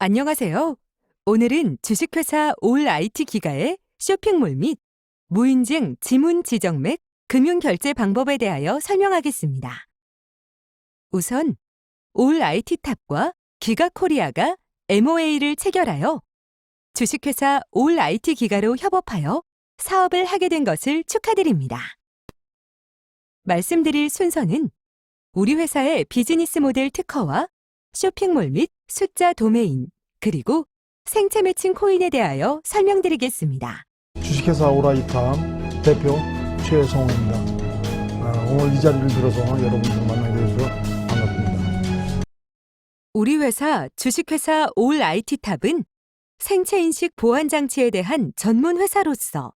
안녕하세요. 오늘은 주식회사 올 IT 기가의 쇼핑몰 및 무인증 지문 지정맥 금융 결제 방법에 대하여 설명하겠습니다. 우선 올 IT 탑과 기가 코리아가 MOA를 체결하여 주식회사 올 IT 기가로 협업하여 사업을 하게 된 것을 축하드립니다. 말씀드릴 순서는 우리 회사의 비즈니스 모델 특허와 쇼핑몰 및 숫자 도메인, 그리고 생체 매칭 코인에 대하여 설명드리겠습니다. 주식회사 오라이팜 대표 최성호입니다. 아, 오늘 이 자리를 빌어서 여러분들 만나게 돼서 반갑습니다. 우리 회사 주식회사 올 IT탑은 생체 인식 보안 장치에 대한 전문 회사로서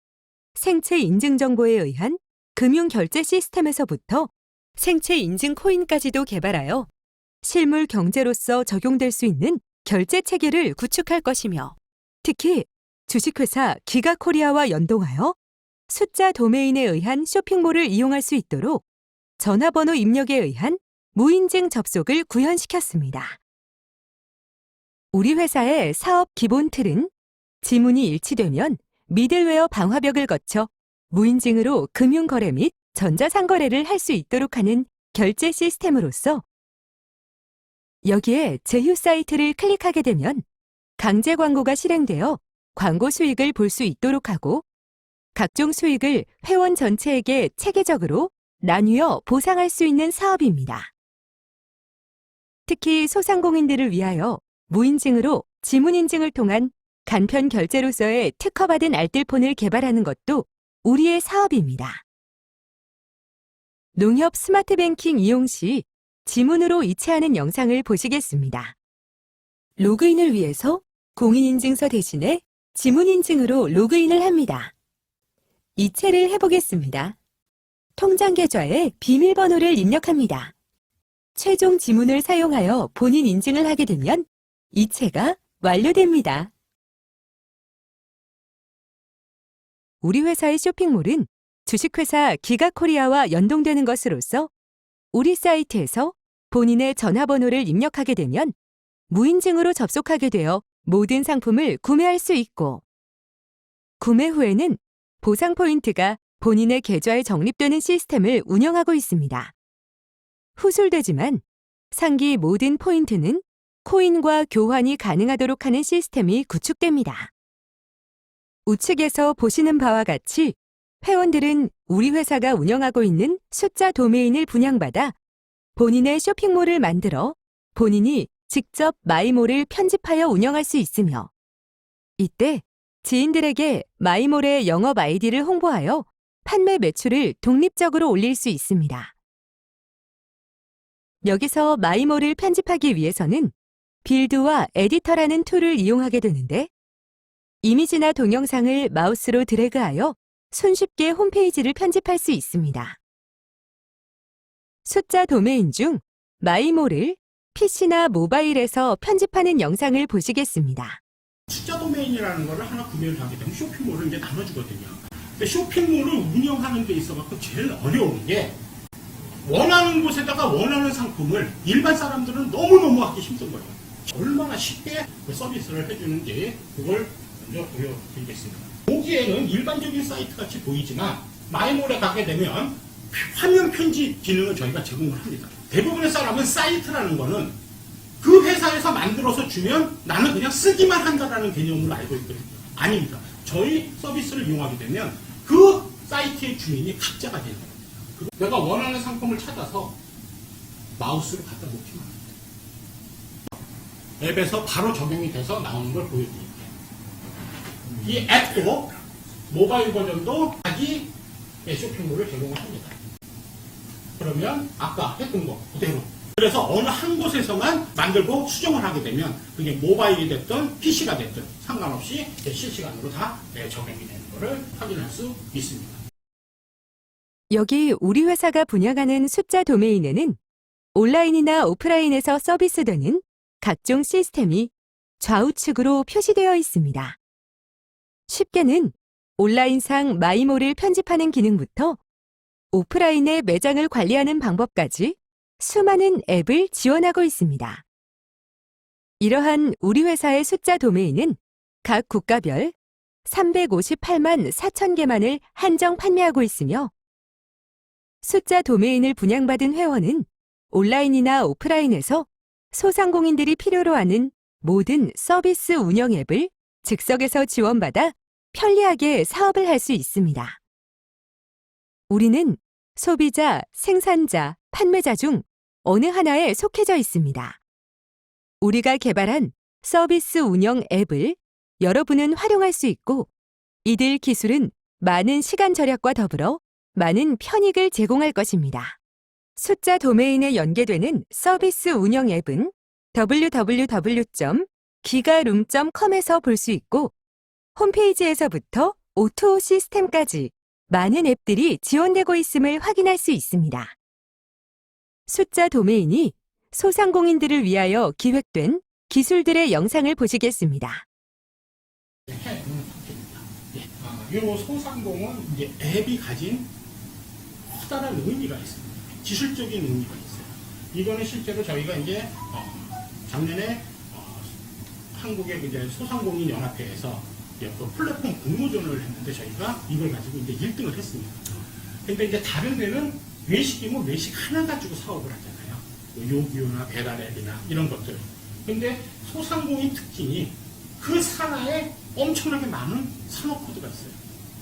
생체 인증 정보에 의한 금융 결제 시스템에서부터 생체 인증 코인까지도 개발하여 실물 경제로서 적용될 수 있는 결제 체계를 구축할 것이며 특히 주식회사 기가코리아와 연동하여 숫자 도메인에 의한 쇼핑몰을 이용할 수 있도록 전화번호 입력에 의한 무인증 접속을 구현시켰습니다. 우리 회사의 사업 기본 틀은 지문이 일치되면 미들웨어 방화벽을 거쳐 무인증으로 금융거래 및 전자상거래를 할 수 있도록 하는 결제 시스템으로서 여기에 제휴 사이트를 클릭하게 되면 강제 광고가 실행되어 광고 수익을 볼 수 있도록 하고 각종 수익을 회원 전체에게 체계적으로 나뉘어 보상할 수 있는 사업입니다. 특히 소상공인들을 위하여 무인증으로 지문 인증을 통한 간편 결제로서의 특허받은 알뜰폰을 개발하는 것도 우리의 사업입니다. 농협 스마트 뱅킹 이용 시 지문으로 이체하는 영상을 보시겠습니다. 로그인을 위해서 공인인증서 대신에 지문인증으로 로그인을 합니다. 이체를 해보겠습니다. 통장 계좌에 비밀번호를 입력합니다. 최종 지문을 사용하여 본인 인증을 하게 되면 이체가 완료됩니다. 우리 회사의 쇼핑몰은 주식회사 기가코리아와 연동되는 것으로서 우리 사이트에서 본인의 전화번호를 입력하게 되면 무인증으로 접속하게 되어 모든 상품을 구매할 수 있고 구매 후에는 보상 포인트가 본인의 계좌에 적립되는 시스템을 운영하고 있습니다. 후술되지만 상기 모든 포인트는 코인과 교환이 가능하도록 하는 시스템이 구축됩니다. 우측에서 보시는 바와 같이 회원들은 우리 회사가 운영하고 있는 숫자 도메인을 분양받아 본인의 쇼핑몰을 만들어 본인이 직접 마이몰을 편집하여 운영할 수 있으며 이때 지인들에게 마이몰의 영업 아이디를 홍보하여 판매 매출을 독립적으로 올릴 수 있습니다. 여기서 마이몰을 편집하기 위해서는 빌드와 에디터라는 툴을 이용하게 되는데 이미지나 동영상을 마우스로 드래그하여 손쉽게 홈페이지를 편집할 수 있습니다. 숫자 도메인 중 마이몰을 PC나 모바일에서 편집하는 영상을 보시겠습니다. 숫자 도메인이라는 거를 하나 구매를 하게 되면 쇼핑몰을 이제 나눠주거든요. 근데 쇼핑몰을 운영하는 데 있어서 제일 어려운 게 원하는 곳에다가 원하는 상품을 일반 사람들은 너무너무 하기 힘든 거예요. 얼마나 쉽게 그 서비스를 해주는지 그걸 먼저 보여드리겠습니다. 보기에는 일반적인 사이트 같이 보이지만 마이몰에 가게 되면 화면 편집 기능을 저희가 제공을 합니다. 대부분의 사람은 사이트라는 거는 그 회사에서 만들어서 주면 나는 그냥 쓰기만 한다라는 개념으로 알고 있거든요. 아닙니다. 저희 서비스를 이용하게 되면 그 사이트의 주인이 각자가 되는 겁니다. 내가 원하는 상품을 찾아서 마우스를 갖다 놓기만 합니다. 앱에서 바로 적용이 돼서 나오는 걸 보여드릴게요. 이 앱도 모바일 버전도 자기 쇼핑몰을 제공을 합니다. 그러면 아까 했던 거 그대로. 그래서 어느 한 곳에서만 만들고 수정을 하게 되면 그게 모바일이 됐든 PC가 됐든 상관없이 실시간으로 다 네, 적용이 되는 것을 확인할 수 있습니다. 여기 우리 회사가 분양하는 숫자 도메인에는 온라인이나 오프라인에서 서비스되는 각종 시스템이 좌우측으로 표시되어 있습니다. 쉽게는 온라인상 마이몰을 편집하는 기능부터 오프라인의 매장을 관리하는 방법까지 수많은 앱을 지원하고 있습니다. 이러한 우리 회사의 숫자 도메인은 각 국가별 358만 4천 개만을 한정 판매하고 있으며 숫자 도메인을 분양받은 회원은 온라인이나 오프라인에서 소상공인들이 필요로 하는 모든 서비스 운영 앱을 즉석에서 지원받아 편리하게 사업을 할 수 있습니다. 우리는 소비자, 생산자, 판매자 중 어느 하나에 속해져 있습니다. 우리가 개발한 서비스 운영 앱을 여러분은 활용할 수 있고 이들 기술은 많은 시간 절약과 더불어 많은 편익을 제공할 것입니다. 숫자 도메인에 연계되는 서비스 운영 앱은 www.기가룸.com에서 볼 수 있고 홈페이지에서부터 오토 시스템까지 많은 앱들이 지원되고 있음을 확인할 수 있습니다. 숫자 도메인이 소상공인들을 위하여 기획된 기술들의 영상을 보시겠습니다. 이 소상공은 이제 앱이 가진 커다란 의미가 있습니다. 기술적인 의미가 있어요. 이거는 실제로 저희가 이제 어, 작년에 어, 한국의 이제 소상공인 연합회에서 이제 그 플랫폼 공모전을 했는데 저희가 이걸 가지고 이제 1등을 했습니다. 근데 이제 다른 데는 외식이면 외식 하나 가지고 사업을 하잖아요. 뭐 요기요나 배달앱이나 이런 것들. 근데 소상공인 특징이 그 산하에 엄청나게 많은 산업 코드가 있어요.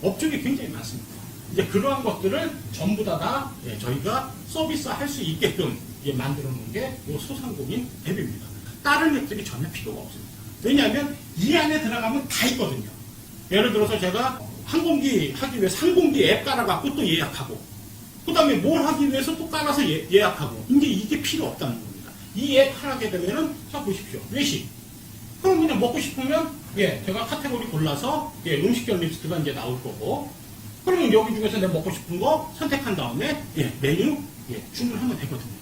업종이 굉장히 많습니다. 이제 그러한 것들을 전부 다, 다 예, 저희가 서비스 할 수 있게끔 예, 만들어 놓은 게 이 소상공인 앱입니다. 다른 앱들이 전혀 필요가 없습니다. 왜냐하면 이 안에 들어가면 다 있거든요. 예를 들어서 제가 항공기 하기 위해 상공기 앱 깔아갖고 또 예약하고 그 다음에 뭘 하기 위해서 또 깔아서 예, 예약하고 이제 이게 필요 없다는 겁니다. 이 앱 하게 되면은 자 보십시오. 외식. 그럼 그냥 먹고 싶으면 예 제가 카테고리 골라서 예 음식점 리스트가 이제 나올 거고 그러면 여기 중에서 내가 먹고 싶은 거 선택한 다음에 예 메뉴 예 주문하면 되거든요.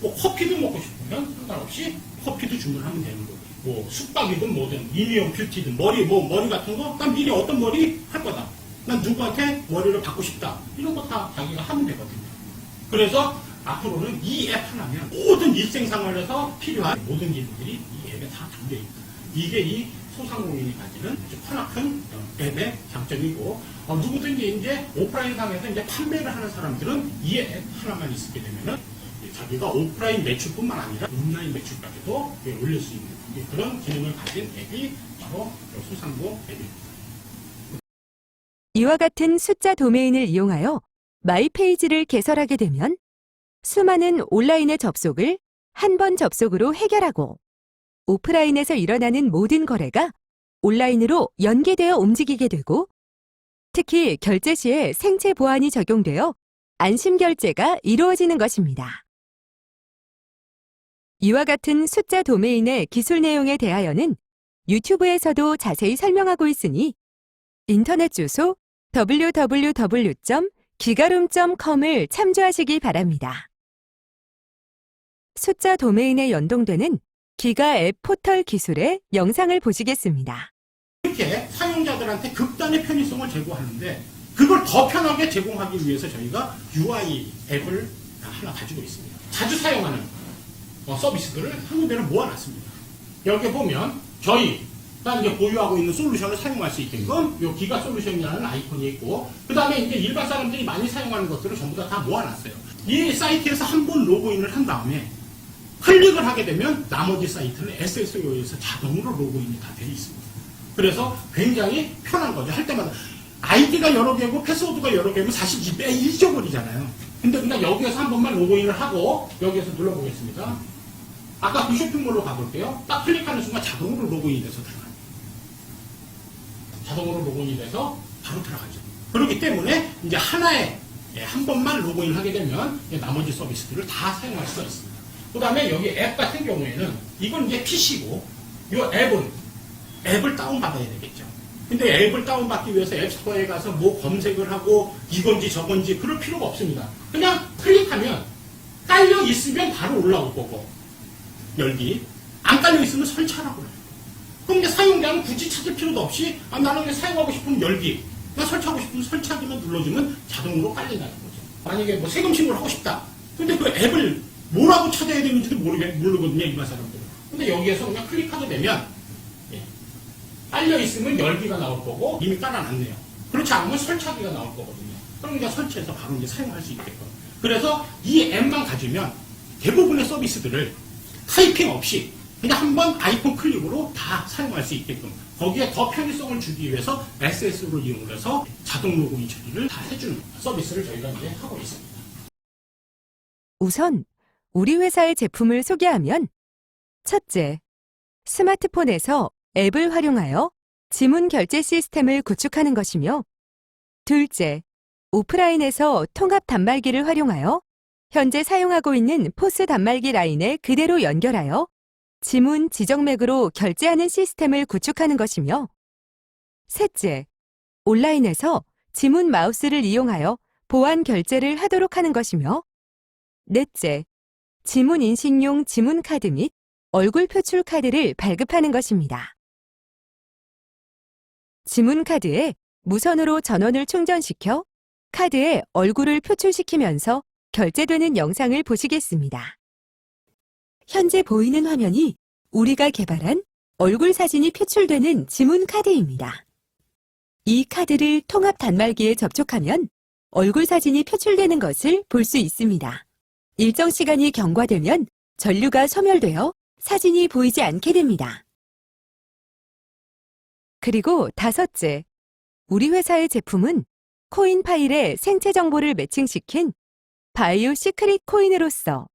뭐 커피도 먹고 싶으면 상관없이 커피도 주문하면 되는 거고 뭐 숙박이든 뭐든 미니엄 뷰티든 머리 뭐 머리 같은 거 난 미리 어떤 머리 할 거다. 난 누구한테 머리를 받고 싶다. 이런 거 다 자기가 하면 되거든요. 그래서 앞으로는 이앱 하나면 모든 일생생활에서 필요한 모든 기능들이 이 앱에 다 담겨 있다. 이게 이 소상공인이 가지는 크나큰 앱의 장점이고 어, 누구든지 이제 오프라인 상에서 이제 판매를 하는 사람들은 이 앱 하나만 있게 되면은 자기가 오프라인 매출뿐만 아니라 온라인 매출까지도 예, 올릴 수 있는 예, 그런 기능을 가진 앱이 바로 소상공 앱입니다. 이와 같은 숫자 도메인을 이용하여 마이 페이지를 개설하게 되면 수많은 온라인의 접속을 한 번 접속으로 해결하고 오프라인에서 일어나는 모든 거래가 온라인으로 연계되어 움직이게 되고 특히 결제 시에 생체 보안이 적용되어 안심 결제가 이루어지는 것입니다. 이와 같은 숫자 도메인의 기술 내용에 대하여는 유튜브에서도 자세히 설명하고 있으니 인터넷 주소 www.기가룸.com을 참조하시기 바랍니다. 숫자 도메인에 연동되는 기가 앱 포털 기술의 영상을 보시겠습니다. 이렇게 사용자들한테 극단의 편의성을 제공하는데 그걸 더 편하게 제공하기 위해서 저희가 UI 앱을 하나 가지고 있습니다. 자주 사용하는 어, 서비스들을 한 군데를 모아놨습니다. 여기 보면 저희가 이제 보유하고 있는 솔루션을 사용할 수 있게끔 요 기가 솔루션이라는 아이콘이 있고 그 다음에 이제 일반 사람들이 많이 사용하는 것들을 전부 다, 다 모아놨어요. 이 사이트에서 한 번 로그인을 한 다음에 클릭을 하게 되면 나머지 사이트는 SSO에서 자동으로 로그인이 다 되어 있습니다. 그래서 굉장히 편한 거죠. 할 때마다 아이디가 여러 개고 패스워드가 여러 개면 사실 입에 잊어버리잖아요. 근데 그냥 여기에서 한 번만 로그인을 하고 여기에서 눌러보겠습니다. 아까 그 쇼핑몰로 가볼게요. 딱 클릭하는 순간 자동으로 로그인이 돼서 들어가요. 자동으로 로그인이 돼서 바로 들어가죠. 그렇기 때문에 이제 하나에 예, 한 번만 로그인 하게 되면 나머지 서비스들을 다 사용할 수가 있습니다. 그 다음에 여기 앱 같은 경우에는 이건 이제 PC고 이 앱은 앱을 다운받아야 되겠죠. 근데 앱을 다운받기 위해서 앱스토어에 가서 뭐 검색을 하고 이건지 저건지 그럴 필요가 없습니다. 그냥 클릭하면 깔려 있으면 바로 올라올 거고 열기 안 깔려 있으면 설치하라고 해요. 그럼 이제 사용자는 굳이 찾을 필요도 없이 아, 나는 그냥 사용하고 싶으면 열기 나 설치하고 싶으면 설치하기만 눌러주면 자동으로 깔린다는 거죠. 만약에 뭐 세금 신고를 하고 싶다. 근데 그 앱을 뭐라고 찾아야 되는지도 모르겠, 모르거든요, 일반 사람들은. 근데 여기에서 그냥 클릭하게 되면 예, 깔려 있으면 열기가 나올 거고 이미 깔아놨네요. 그렇지 않으면 설치하기가 나올 거거든요. 그럼 이제 설치해서 바로 이제 사용할 수 있게끔. 그래서 이 앱만 가지면 대부분의 서비스들을 타이핑 없이 그냥 한 번 아이폰 클릭으로 다 사용할 수 있게끔 거기에 더 편의성을 주기 위해서 SS로 이용을 해서 자동 로그인 처리를 다 해주는 서비스를 저희가 이제 하고 있습니다. 우선 우리 회사의 제품을 소개하면 첫째, 스마트폰에서 앱을 활용하여 지문 결제 시스템을 구축하는 것이며 둘째, 오프라인에서 통합 단말기를 활용하여 현재 사용하고 있는 포스 단말기 라인에 그대로 연결하여 지문 지정맥으로 결제하는 시스템을 구축하는 것이며 셋째, 온라인에서 지문 마우스를 이용하여 보안 결제를 하도록 하는 것이며 넷째, 지문 인식용 지문 카드 및 얼굴 표출 카드를 발급하는 것입니다. 지문 카드에 무선으로 전원을 충전시켜 카드에 얼굴을 표출시키면서 결제되는 영상을 보시겠습니다. 현재 보이는 화면이 우리가 개발한 얼굴 사진이 표출되는 지문 카드입니다. 이 카드를 통합 단말기에 접촉하면 얼굴 사진이 표출되는 것을 볼 수 있습니다. 일정 시간이 경과되면 전류가 소멸되어 사진이 보이지 않게 됩니다. 그리고 다섯째, 우리 회사의 제품은 코인 파일에 생체 정보를 매칭시킨 바이오 시크릿 코인으로서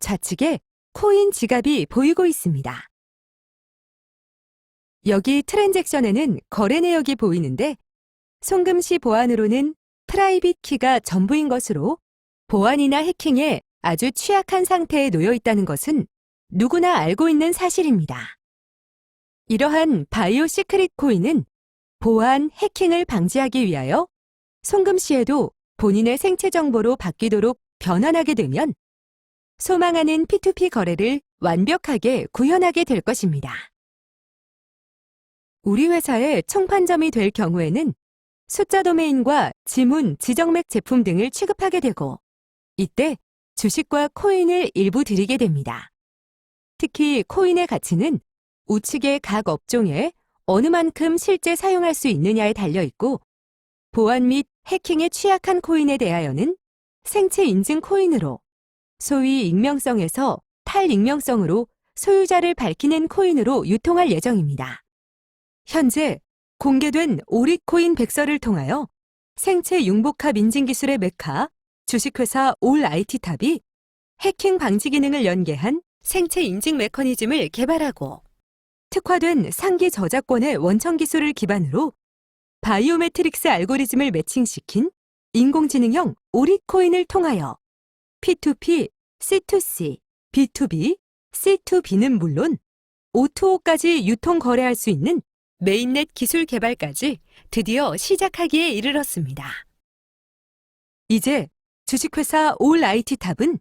좌측에 코인 지갑이 보이고 있습니다. 여기 트랜잭션에는 거래 내역이 보이는데 송금 시 보안으로는 프라이빗 키가 전부인 것으로 보안이나 해킹에 아주 취약한 상태에 놓여 있다는 것은 누구나 알고 있는 사실입니다. 이러한 바이오 시크릿 코인은 보안, 해킹을 방지하기 위하여 송금 시에도 본인의 생체 정보로 바뀌도록 변환하게 되면 소망하는 P2P 거래를 완벽하게 구현하게 될 것입니다. 우리 회사의 총판점이 될 경우에는 숫자 도메인과 지문, 지정맥 제품 등을 취급하게 되고 이때 주식과 코인을 일부 드리게 됩니다. 특히 코인의 가치는 우측의 각 업종에 어느 만큼 실제 사용할 수 있느냐에 달려 있고 보안 및 해킹에 취약한 코인에 대하여는 생체 인증 코인으로 소위 익명성에서 탈익명성으로 소유자를 밝히는 코인으로 유통할 예정입니다. 현재 공개된 오리코인 백서를 통하여 생체 융복합 인증 기술의 메카 주식회사 올 IT탑이 해킹 방지 기능을 연계한 생체 인증 메커니즘을 개발하고 특화된 상기 저작권의 원천 기술을 기반으로 바이오메트릭스 알고리즘을 매칭시킨 인공지능형 오리코인을 통하여 P2P, C2C, B2B, C2B는 물론 O2O까지 유통 거래할 수 있는 메인넷 기술 개발까지 드디어 시작하기에 이르렀습니다. 이제 주식회사 올 IT탑은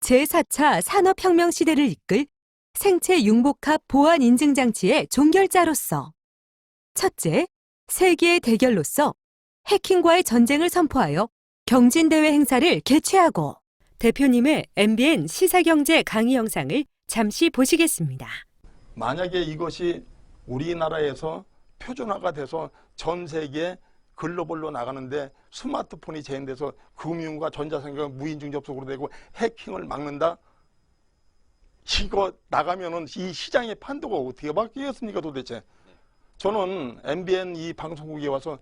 제4차 산업혁명 시대를 이끌 생체 융복합 보안 인증 장치의 종결자로서 첫째, 세계의 대결로서 해킹과의 전쟁을 선포하여 경진대회 행사를 개최하고 대표님의 MBN 시사경제 강의 영상을 잠시 보시겠습니다. 만약에 이것이 우리나라에서 표준화가 돼서 전 세계 글로벌로 나가는데 스마트폰이 제한돼서 금융과 전자상가 무인증 접속으로 되고 해킹을 막는다. 이거 나가면은 이 시장의 판도가 어떻게 바뀌겠습니까 도대체? 저는 MBN 이 방송국에 와서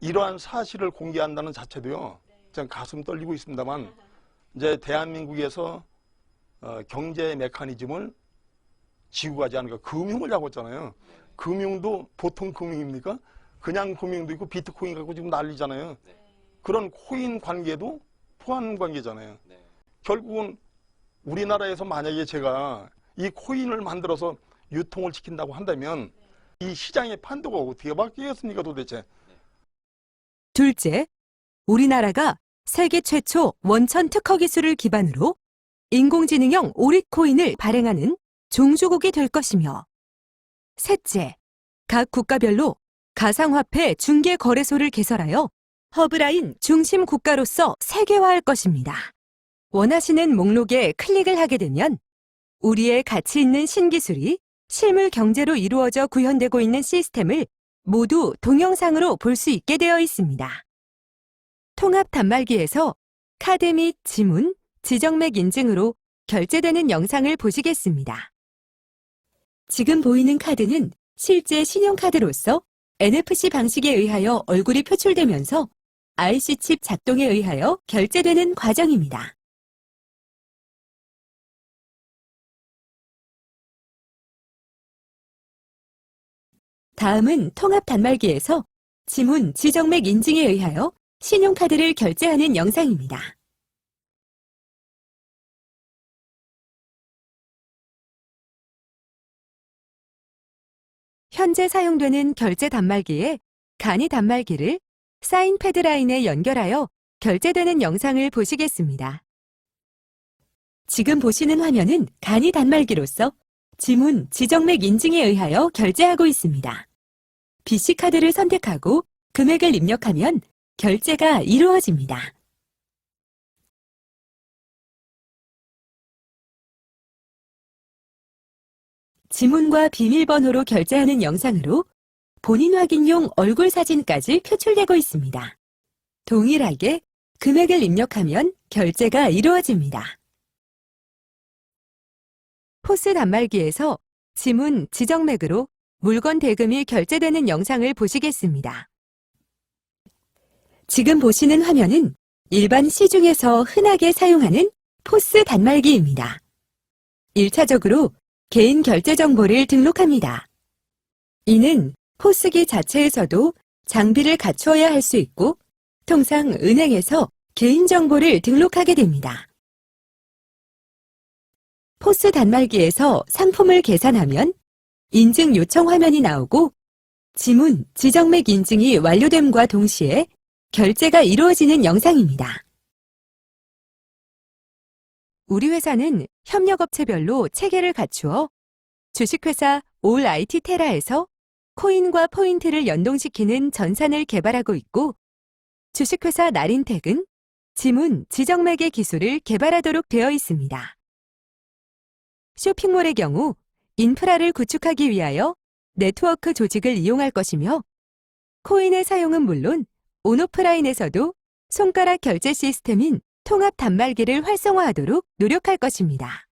이러한 사실을 공개한다는 자체도요. 좀 가슴 떨리고 있습니다만 이제 대한민국에서 어, 경제 메커니즘을 지고 가지 않으니까 금융을 잡았잖아요. 금융도 보통 금융입니까? 그냥 금융도 있고 비트코인 갖고 지금 난리잖아요. 그런 코인 관계도 포함 관계잖아요. 결국은 우리나라에서 만약에 제가 이 코인을 만들어서 유통을 시킨다고 한다면 이 시장의 판도가 어떻게 바뀌겠습니까 도대체? 둘째, 우리나라가 세계 최초 원천 특허 기술을 기반으로 인공지능형 오리코인을 발행하는 종주국이 될 것이며 셋째, 각 국가별로 가상화폐 중개 거래소를 개설하여 허브라인 중심 국가로서 세계화할 것입니다. 원하시는 목록에 클릭을 하게 되면 우리의 가치 있는 신기술이 실물 경제로 이루어져 구현되고 있는 시스템을 모두 동영상으로 볼 수 있게 되어 있습니다. 통합 단말기에서 카드 및 지문, 지정맥 인증으로 결제되는 영상을 보시겠습니다. 지금 보이는 카드는 실제 신용카드로서 NFC 방식에 의하여 얼굴이 표출되면서 IC 칩 작동에 의하여 결제되는 과정입니다. 다음은 통합 단말기에서 지문 지정맥 인증에 의하여 신용카드를 결제하는 영상입니다. 현재 사용되는 결제 단말기에 간이 단말기를 사인 패드 라인에 연결하여 결제되는 영상을 보시겠습니다. 지금 보시는 화면은 간이 단말기로서 지문 지정맥 인증에 의하여 결제하고 있습니다. BC카드를 선택하고 금액을 입력하면 결제가 이루어집니다. 지문과 비밀번호로 결제하는 영상으로 본인 확인용 얼굴 사진까지 표출되고 있습니다. 동일하게 금액을 입력하면 결제가 이루어집니다. 포스 단말기에서 지문 지정맥으로 물건 대금이 결제되는 영상을 보시겠습니다. 지금 보시는 화면은 일반 시중에서 흔하게 사용하는 포스 단말기입니다. 1차적으로 개인 결제 정보를 등록합니다. 이는 포스기 자체에서도 장비를 갖추어야 할 수 있고 통상 은행에서 개인 정보를 등록하게 됩니다. 포스 단말기에서 상품을 계산하면 인증 요청 화면이 나오고 지문, 지정맥 인증이 완료됨과 동시에 결제가 이루어지는 영상입니다. 우리 회사는 협력업체별로 체계를 갖추어 주식회사 올 IT 테라에서 코인과 포인트를 연동시키는 전산을 개발하고 있고 주식회사 나린텍은 지문, 지정맥의 기술을 개발하도록 되어 있습니다. 쇼핑몰의 경우 인프라를 구축하기 위하여 네트워크 조직을 이용할 것이며 코인의 사용은 물론 온오프라인에서도 손가락 결제 시스템인 통합 단말기를 활성화하도록 노력할 것입니다.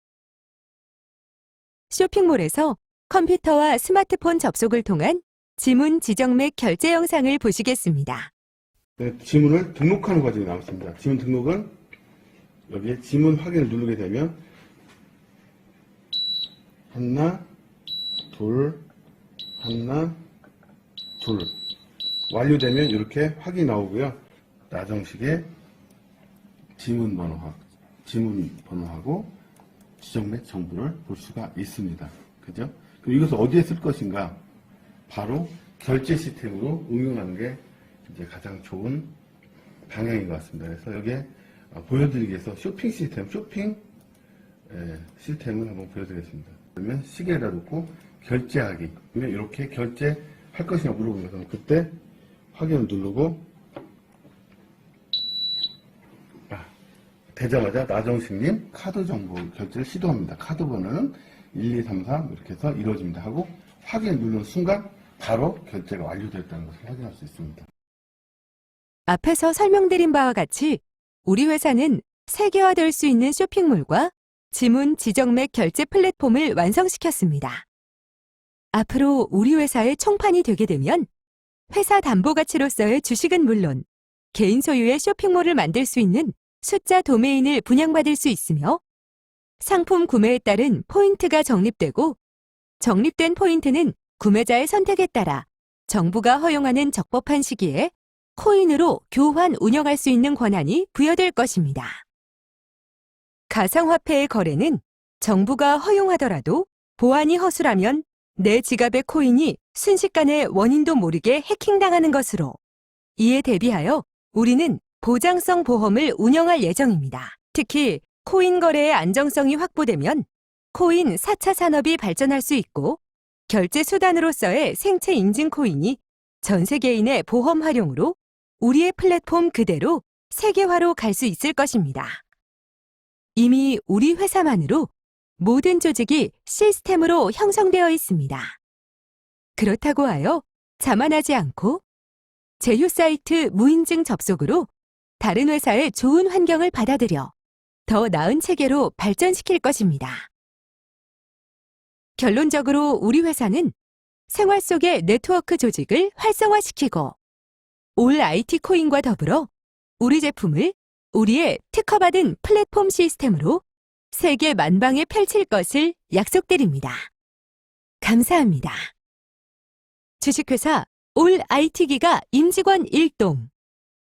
쇼핑몰에서 컴퓨터와 스마트폰 접속을 통한 지문 지정맥 결제 영상을 보시겠습니다. 네, 지문을 등록하는 과정이 나왔습니다. 지문 등록은 여기에 지문 확인을 누르게 되면 하나, 둘, 하나, 둘 완료되면 이렇게 확인이 나오고요. 나정식의 지문 번호하, 지문 번호하고 지정맥 정보를 볼 수가 있습니다. 그죠? 그럼 이것을 어디에 쓸 것인가? 바로 결제 시스템으로 응용하는 게 이제 가장 좋은 방향인 것 같습니다. 그래서 여기에 어, 보여드리기 위해서 쇼핑 시스템, 쇼핑 에, 시스템을 한번 보여드리겠습니다. 그러면 시계에다 놓고 결제하기. 그러면 이렇게 결제할 것이냐 물어보면 그럼 그때 확인을 누르고 아, 되자마자 나정식님 카드 정보 결제를 시도합니다. 카드 번호는 1, 2, 3, 4 이렇게 해서 이루어집니다. 하고 확인을 누르는 순간 바로 결제가 완료됐다는 것을 확인할 수 있습니다. 앞에서 설명드린 바와 같이 우리 회사는 세계화될 수 있는 쇼핑몰과 지문 지정맥 결제 플랫폼을 완성시켰습니다. 앞으로 우리 회사의 총판이 되게 되면 회사 담보 가치로서의 주식은 물론 개인 소유의 쇼핑몰을 만들 수 있는 숫자 도메인을 분양받을 수 있으며 상품 구매에 따른 포인트가 적립되고 적립된 포인트는 구매자의 선택에 따라 정부가 허용하는 적법한 시기에 코인으로 교환 운영할 수 있는 권한이 부여될 것입니다. 가상화폐의 거래는 정부가 허용하더라도 보안이 허술하면 내 지갑의 코인이 순식간에 원인도 모르게 해킹당하는 것으로 이에 대비하여 우리는 보장성 보험을 운영할 예정입니다. 특히 코인 거래의 안정성이 확보되면 코인 4차 산업이 발전할 수 있고 결제 수단으로서의 생체 인증 코인이 전 세계인의 보험 활용으로 우리의 플랫폼 그대로 세계화로 갈 수 있을 것입니다. 이미 우리 회사만으로 모든 조직이 시스템으로 형성되어 있습니다. 그렇다고 하여 자만하지 않고 제휴 사이트 무인증 접속으로 다른 회사의 좋은 환경을 받아들여 더 나은 체계로 발전시킬 것입니다. 결론적으로 우리 회사는 생활 속의 네트워크 조직을 활성화시키고 올 IT 코인과 더불어 우리 제품을 우리의 특허받은 플랫폼 시스템으로 세계 만방에 펼칠 것을 약속드립니다. 감사합니다. 주식회사 올 IT기가 임직원 일동